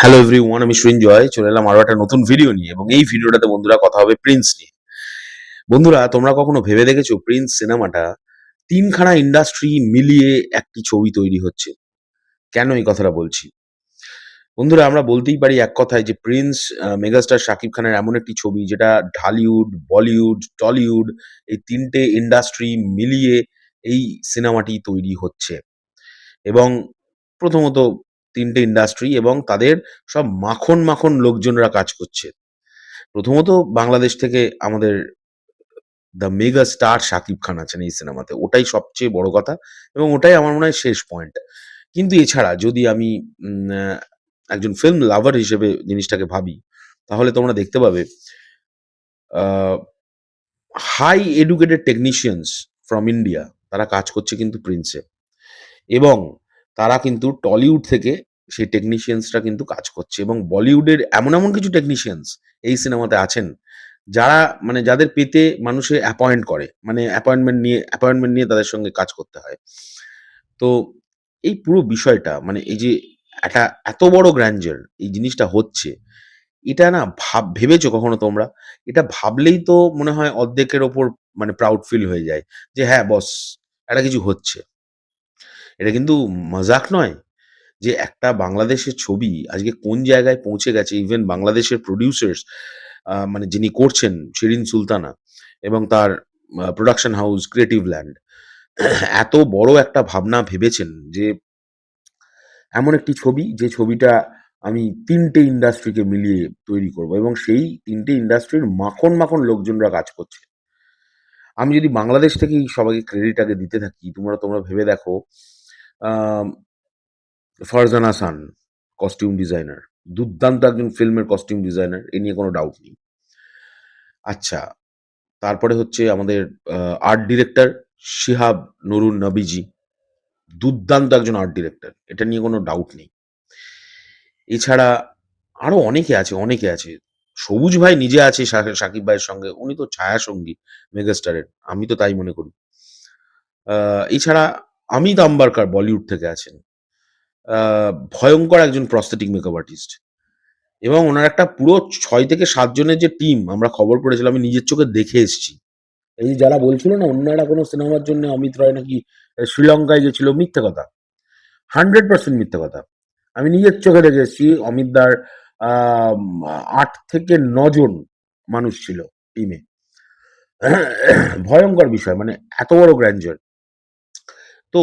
Hello every one আমি সৃঞ্জয় চলে এলাম আরও একটা নতুন ভিডিও নিয়ে, এবং এই ভিডিওটাতে বন্ধুরা কথা হবে প্রিন্স নিয়ে। বন্ধুরা, তোমরা কখনো ভেবে দেখেছ প্রিন্স সিনেমাটা তিনখানা ইন্ডাস্ট্রি মিলিয়ে একটি ছবি তৈরি হচ্ছে? কেন এই কথাটা বলছি? বন্ধুরা, আমরা বলতেই পারি এক কথায় যে প্রিন্স মেগাস্টার শাকিব খানের এমন একটি ছবি, যেটা ঢালিউড বলিউড টলিউড এই তিনটে ইন্ডাস্ট্রি মিলিয়ে এই সিনেমাটি তৈরি হচ্ছে। এবং প্রথমত তিনটে ইন্ডাস্ট্রি এবং তাদের সব মাখন মাখন লোকজনরা কাজ করছে। প্রথমত বাংলাদেশ থেকে আমাদের the mega star Shakib Khan আছেন এই সিনেমাতে। ওটাই সবচেয়ে বড় কথা এবং ওটাই আমার মনে হয় শেষ পয়েন্ট কিন্তু এছাড়া যদি আমি একজন ফিল্ম লাভার হিসেবে জিনিসটাকে ভাবি, তাহলে তোমরা দেখতে পাবে high educated technicians from India তারা কাজ করছে কিন্তু প্রিন্সে এবং তারা কিন্তু টলিউড থেকে সেই টেকনিশিয়ানসরা কিন্তু কাজ করছে এবং বলিউডের এমন এমন কিছু টেকনিশিয়ানস এই সিনেমাতে আছেন যারা মানে যাদের পেতে মানুষে অ্যাপয়েন্ট করে মানে অ্যাপয়েন্টমেন্ট নিয়ে অ্যাপয়েন্টমেন্ট নিয়ে তাদের সঙ্গে কাজ করতে হয়। তো এই পুরো বিষয়টা মানে এই যে একটা এত বড় গ্র্যান্ডার এই জিনিসটা হচ্ছে, এটা না ভাব, ভেবেছো কখনো তোমরা? এটা ভাবলেই তো মনে হয় অর্ধেকের ওপর মানে প্রাউড ফিল হয়ে যায় যে হ্যাঁ বস একটা কিছু হচ্ছে। এটা কিন্তু মজাক নয়। যে একটা বাংলাদেশের ছবি আজকে কোন জায়গায় পৌঁছে গেছে ইভেন বাংলাদেশের প্রডিউসার্স মানে যিনি করছেন শিরিন সুলতানা এবং তার প্রোডাকশন হাউস ক্রিয়েটিভ ল্যান্ড এত বড় একটা ভাবনা ভেবেছেন যে এমন একটি ছবি, যে ছবিটা আমি তিনটে ইন্ডাস্ট্রিকে মিলিয়ে তৈরি করব এবং সেই তিনটে ইন্ডাস্ট্রির মাখন মাখন লোকজনরা কাজ করছে। আমি যদি বাংলাদেশ থেকেই সবাইকে ক্রেডিট আগে দিতে থাকি, তোমরা তোমরা ভেবে দেখো ফারজানা সান কস্টিউম ডিজাইনার দুর্দান্ত একজন ফিল্মের কস্টিউম ডিজাইনার এ নিয়ে কোনো ডাউট নেই। আচ্ছা তারপরে হচ্ছে আমাদের আর্ট ডিরেক্টর শিহাব নুরুন নবীজি, দুর্দান্ত একজন আর্ট ডিরেক্টর এটা নিয়ে কোনো ডাউট নেই। এছাড়া আরও অনেকে আছে অনেকে আছে, সবুজ ভাই নিজে আছে শাকিব ভাইয়ের সঙ্গে, উনি তো ছায়া সঙ্গী মেগাস্টারের আমি তো তাই মনে করি। এছাড়া অমিত আম্বারকার বলিউড থেকে আছেন ভয়ঙ্কর একজন প্রস্থেটিক মেকআপ আর্টিস্ট এবং ওনার একটা পুরো ছয় থেকে সাত জনের যে টিম আমরা খবর করেছিলাম আমি নিজের চোখে দেখে এসেছি। এই যারা বলছিল না, অন্যরা কোনো সিনেমার জন্য, অমিত রায় নাকি শ্রীলঙ্কায় গেছিল, মিথ্যে কথা। হান্ড্রেড পার্সেন্ট মিথ্যে কথা। আমি নিজের চোখে দেখে এসেছি অমিতদার আট থেকে নজন মানুষ ছিল টিমে ভয়ঙ্কর বিষয় মানে এত বড় গ্র্যান্ডার তো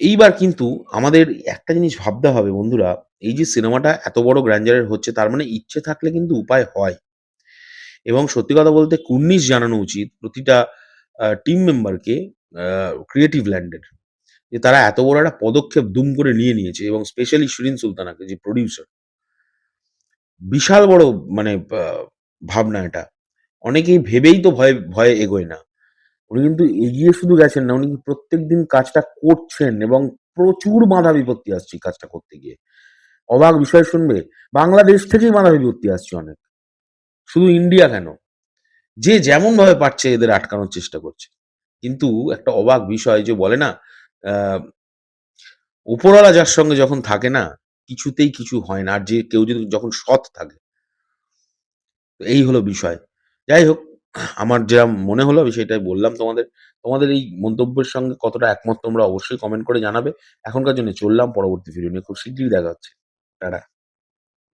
এইবার কিন্তু আমাদের একটা জিনিস ভাবতে হবে বন্ধুরা, এই যে সিনেমাটা এত বড় গ্র্যান্ডারের হচ্ছে তার মানে ইচ্ছে থাকলে কিন্তু উপায় হয়। এবং সত্যি কথা বলতে কুর্নিশ জানানো উচিত প্রতিটা টিম মেম্বারকে ক্রিয়েটিভ ল্যান্ডের যে তারা এত বড় একটা পদক্ষেপ দুম করে নিয়ে নিয়েছে এবং স্পেশালি শিরিন সুলতানাকে, যে প্রডিউসার বিশাল বড় মানে ভাবনা এটা। অনেকেই ভেবেই তো ভয়ে ভয়ে এগোয় না। উনি কিন্তু এগিয়ে শুধু গেছেন না, উনি প্রত্যেক দিন কাজটা করছেন এবং প্রচুর বাধা বিপত্তি আসছে কাজটা করতে গিয়ে। অবাক বিষয় শুনবে, বাংলাদেশ থেকেই বাধা বিপত্তি আসছে অনেক। শুধু ইন্ডিয়া কেন? যে যেমন ভাবে পারছে এদের আটকানোর চেষ্টা করছে। কিন্তু একটা অবাক বিষয় যে বলে না উপরওয়ালা যার সঙ্গে যখন থাকে না, কিছুতেই কিছু হয় না। আর যে কেউ যদি যখন সৎ থাকে, এই হলো বিষয়। যাই হোক আমার যা মনে হলো, আমি সেটাই বললাম তোমাদের। তোমাদের এই মন্তব্যের সঙ্গে কতটা একমত তোমরা অবশ্যই কমেন্ট করে জানাবে। এখনকার জন্য চললাম, পরবর্তী ভিডিও নিয়ে খুব শীঘ্রই দেখা হচ্ছে। টাটা।